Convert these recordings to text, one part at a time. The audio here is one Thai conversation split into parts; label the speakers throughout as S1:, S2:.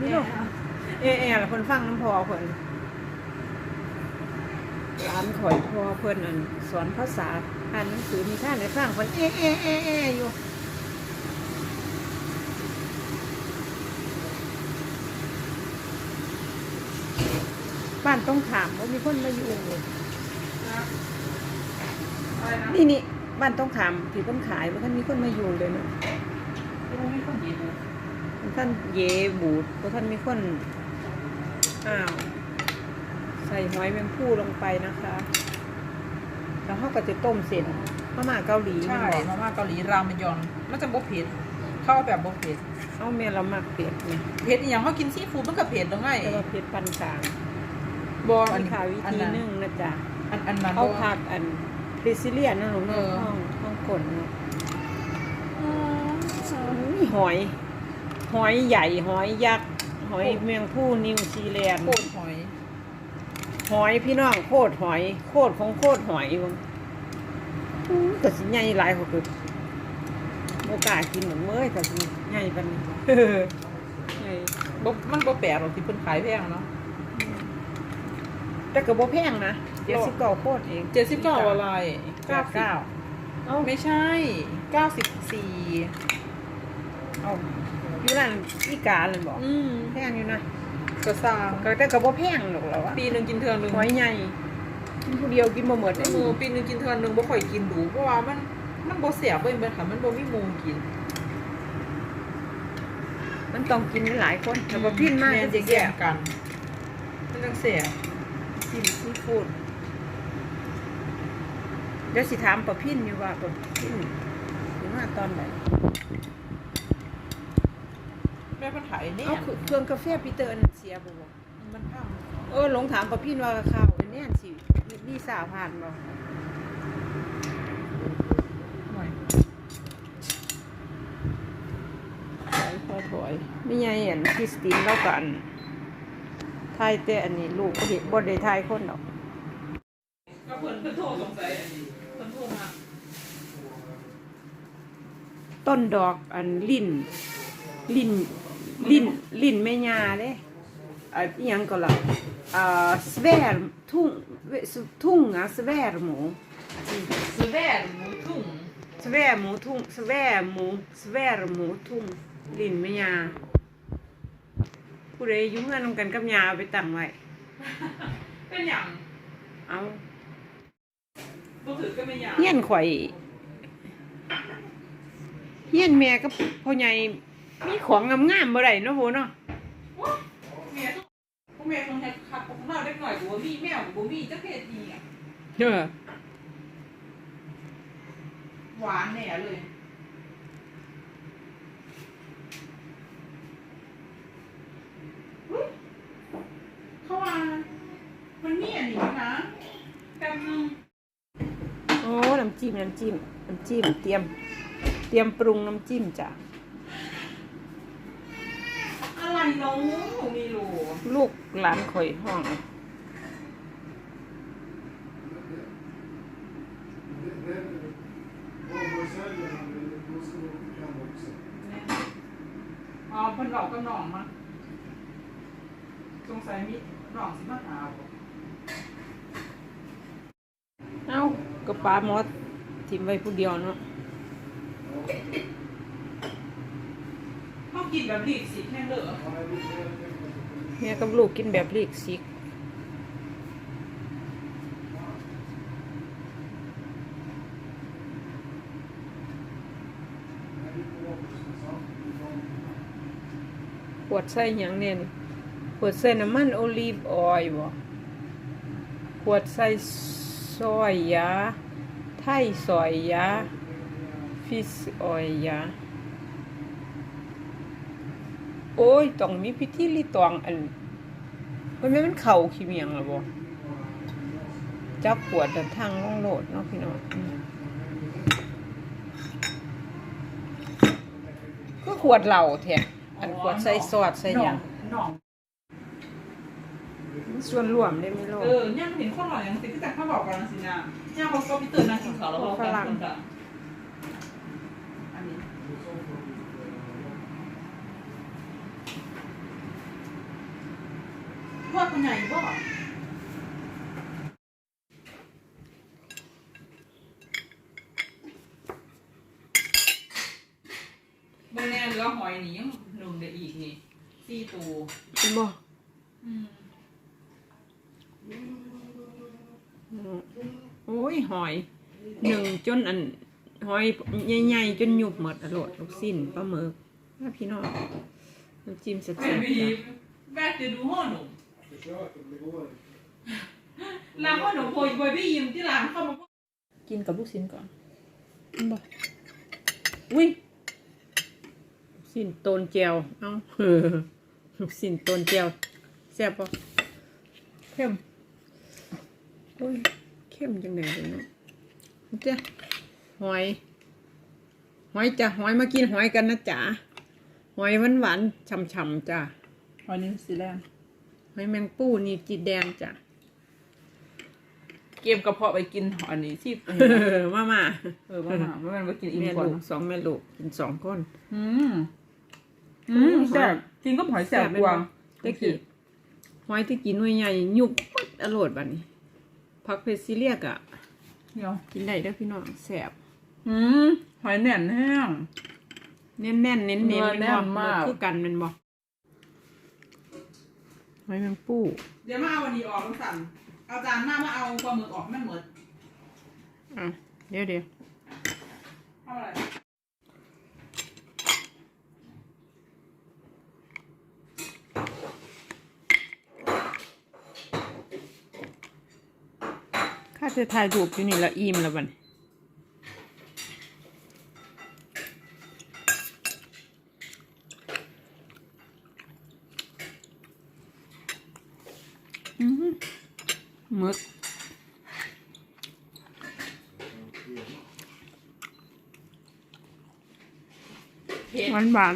S1: นี่ลูกเอเอละคนฟังน้ำพอเพิ่นร้านข่อยพอเพิ่นอันสอนภาษาอ่านหนังสือมีท่านในฟังเพิ่นเอเอเอเออยู่บ้านต้องถามว่ามีคนมาอยู่เลย
S2: อะไรนะ
S1: นี่นี่บ้านต้องถามที่เพิ่นขายว่าท่านมีคนมาอยู่เลยเนาะ
S2: ไม่มีคนดีดู
S1: ท่านเยบูดเพราะท่านมีคนอ้าวใส่หอยแมงผู้ลงไปนะคะ แล้วเขาก็จะต้มเสร็จมาม่าเกาหลี
S2: ใช่
S1: นี่บอก
S2: มาม่าเกาหลีรามยอนมันจะบ่เผ็ดเข้าแบบบ่เผ็ด
S1: เอาเมียเรามักเปียกไหม
S2: เผ็ดอหย่างเขากินซีฟู้ดมันก็เผ็ดตรงไง
S1: แต่ว่าเผ็ดปันกลาง
S2: บอ
S1: มีข่าววิ
S2: อัน
S1: ธี
S2: นั้น
S1: นึ่งนะจ๊ะ
S2: อันอันนั้น
S1: เอา
S2: บ่
S1: ผักอันพริซิเลียนนะหนู
S2: เอ
S1: เนาะ
S2: อ
S1: ห้องห้องกลเนาะอุ้ยหอย หอยใหญ่หอยยักษ์หอยแมงผู้นิวซีแลนด์
S2: โคตรหอย
S1: หอยพี่น้องโคตรหอยโคตรของโคตรหอยบ่อื้อก็สิใหญ่หลายกว่าคือโอกล้ากินเหมือนเมื่อยก็สิใหญ่ปานนี้ใหญ่
S2: บ่มันบ่แปลกหรอกที่เพิ่นขายแพงเนาะ
S1: แต่ก็บ่แพงนะเจ็ดสิบเก้าโคตรเอง
S2: เจ็ดสิบเก้าอะไร
S1: เก้าเก้าเอ้า
S2: ไม่ใช่เก้าสิบสี่
S1: เอา อยู่ร้านอีกาเลยบอก
S2: อืม
S1: แพงอยู่นะ
S2: กระซาง
S1: ก็แต่ก็บ่แพงหรอกแล้วอะ
S2: ปีหนึ่งกินเทื่อหนึง
S1: หอยใหญ่กินผู้เดียวกินบ่หมด
S2: หมูปีหนึงกินเทื่อหนึงบ่ค่อยกินดูเพราะว่ามันมันบ่แซ่บเว้ยมันค่ะมันบ่มีหมูกิน
S1: มันต้องกินหลายคนแต่ว่าพิ้นมาก
S2: แม่น
S1: จะ
S2: จะ
S1: แย่
S2: แย่งกันมันจังแซ่บ
S1: กินซีฟู้ดเดี๋ยวสิถามป้าพิ้นอยู่ว่าป้าพิ้นสิมาตอนไหน
S2: แม่เพิ่นขายแน่
S1: เอาคือเครื่องกาแฟปีเตอร์อันเสียบ่บ่
S2: มันพัง
S1: เออหลงถามป้าพิ้นว่าข้าวอันเนี้ยสิมีสาผ่านบ่
S2: หน่อย
S1: ถอยพอถอยไม่ใหญ่อันคริสตินแล้วกันทายแต่อันนี้ลูกก็เห็นบ่ได้ทายคนดอก
S2: ก็เพิ่นเพิ่นโทรสงสัยอันนี้เพิ่นโทรมา
S1: ต้นดอกอันลิ้นลิ้น ลิ้นลิ้นแม่ยาเด้อะอีหยังก็ล่ะอ่าสแวร์ทุ่งเวทุ่งอะสแวร์หมู
S2: สแวร์หมูทุ่ง
S1: สแวร์หมูทุ่งสแวร์หมูสแวร์หมูทุ่งลิ้นแม่ยาผู้ใดอยู่เฮือนนำกันกับยาเอาไปตั้งไว้
S2: เป็นหยัง
S1: เอา
S2: บ่ถือก็ไม่หยัง
S1: เฮียนข่อยเฮียนแม่กับพ่อใหญ่ มีของงามๆบ่ได้เนาะโหเนาะ
S2: โอ๊ยแม่ต้องพวกแม่ต้องให้ขับของเราเล็กหน่อยกูบ่มีแมวกูบ่มีจักเพศดีอะ
S1: เออ
S2: หวานแน่เลยอุ๊ยเขาว่ามันมีอันนี้นะแป๊บนึง
S1: โอ้ น้ำจิ้ม น้ำจิ้ม น้ำจิ้ม เตรียม เตรียมปรุงน้ำจิ้มจ้ะ
S2: อะไรเนาะมีโหล
S1: ลูกหลานข่อยห้อง
S2: อ๋อเพิ่นเราก็น้องมาสงสัยมีน้องสิมาหาบ่
S1: เอ้าก็ปลาหมดทิมไว้ผู้เดียวเนาะ
S2: เขากินแบบรีบสิแค่เด้อ
S1: แม่กับลูกกินแบบลีกซิกขวดใส่หยังเนี่ยนี่ขวดใส่น้ำมันโอลีฟออยล์บ่ขวดใส่ซอยยา ไทยซอยยา ฟิสออยยา โอ้ยต้องมีพิธีรีตองอันมันไม่มันเข่าขี้เมียงหรอบ่จับขวดเดินทางล่องโลดเนาะพี่น้องอืมก็ขวดเหล้าแท้อันขวดใส่ซอสใส่หยัง
S2: น้อง
S1: ส่วนรวมได้ไหมโลก
S2: เออย่างเห็นคนหล่ออย่างสิคือแต่เขาบอกกันสินะย่างเขาก็พิเตอร์นั่งกินข้าวแล้วเขากันคนกันอันนี้ มันใหญ่บ่บางแน่เหลือหอยนี่ยังหนุ่มได้อีกนี่สี่ตัว
S1: เห็นบ่
S2: อืม
S1: โอ้ยหอยหนึ่งจนอันหอยใหญ่ๆจนหยุบหมดอร่อยลูกสิ้นปลาหมึกว่าพี่น้องน้ำจิ้มแซ่บ
S2: ไม่
S1: ๆ
S2: บี
S1: จ้ะ
S2: แม่จะดูห้อหนุ่ม
S3: Försök, men det går inte.
S2: ลางห้อหนุ่มโวยโวยพี่ยิมที่ร้านเข้ามา
S1: กินกับลูกชิ้นก่อนเห็นบ่อุ้ยลูกชิ้นโตนเจียวเอ้าเออลูกชิ้นโตนเจียวแซ่บปะเข้มโอ้ยเข้มจังไงเลยเนาะเจ้าหอย หอยจ้ะหอยมากินหอยกันนะจ๊ะหอยหวานหวานๆฉ่ำๆจ้ะ
S2: หอยนี้สีแดง
S1: หอยแมงปูนี่จีดแดงจ้ะ
S2: เก็บกระเพาะไปกินหอยนี้ที่
S1: เออมามา
S2: เออว่ามาไม่มันไปกินอิ่ม
S1: แม่
S2: ก่อน
S1: ลูกสองแม่ลูกกินสองคน
S2: อืมอืมแซ่บกินก็หอยแซ่บกว่า
S1: ตะกี้หอยตะกี้หน่วยใหญ่ยุบปัดอร่อยบัดนี้ผักเพชรซีเรียกอะ
S2: เดี๋ยว
S1: กินได้เด้อพี่น้องแซ่บ
S2: อืมหอยแหน่นแห้ง
S1: แน่นๆเน้นๆเน้น
S2: เนื้อ
S1: ๆ
S2: แน่นมาก
S1: คือกันแมันบ่ห อยแมงปู
S2: เดี๋ยวมาเอาวันนี้ออกสั่นเอาจานมามาเอาปลาหมึกออกไม่หมด
S1: อะเดี๋ยวเดี๋ยว
S2: เอาอะไร
S1: ข้าจะถ่ายรูปอยู่นี่ละอิ่มแล้วบัดนี้อือหือหมึก
S2: เผ็ด
S1: หวานหวาน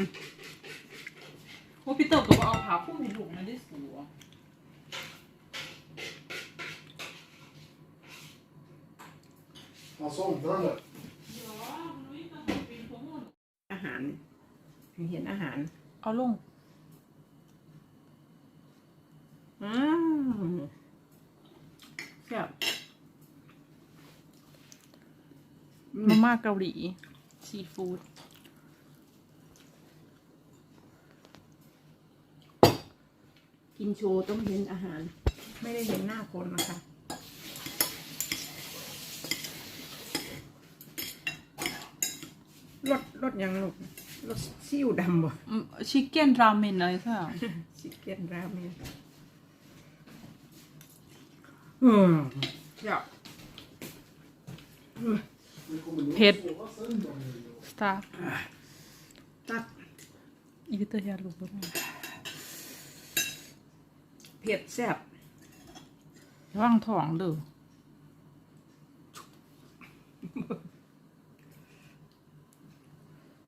S2: โอ้พี่เต๋อก็บอกเอาขาคู่เห็นลูกมันได้สูง
S3: Han somnar nu.
S1: อาหารเห็นอาหาร
S2: เอาลง
S1: อืมแซ่บ
S2: มาม่าเกาหลีซีฟู้ด
S1: กินโชว์ต้องเห็นอาหาร ไม่ได้เห็นหน้าคนนะคะรสรสยังลูกรสซิ่วดำบ่
S2: ชิคเก้นราเมนอะไรสักอย่าง
S1: ชิคเก้นราเมนอืมอยาก
S3: Vi kommer nog
S2: Pet.
S3: sova sen då. nu då.
S2: สตาร์
S1: ตัด
S2: อีวิเตอร์ยาลูกบ้าง
S1: เผ็ดแซ่บ
S2: ว่างท้องดู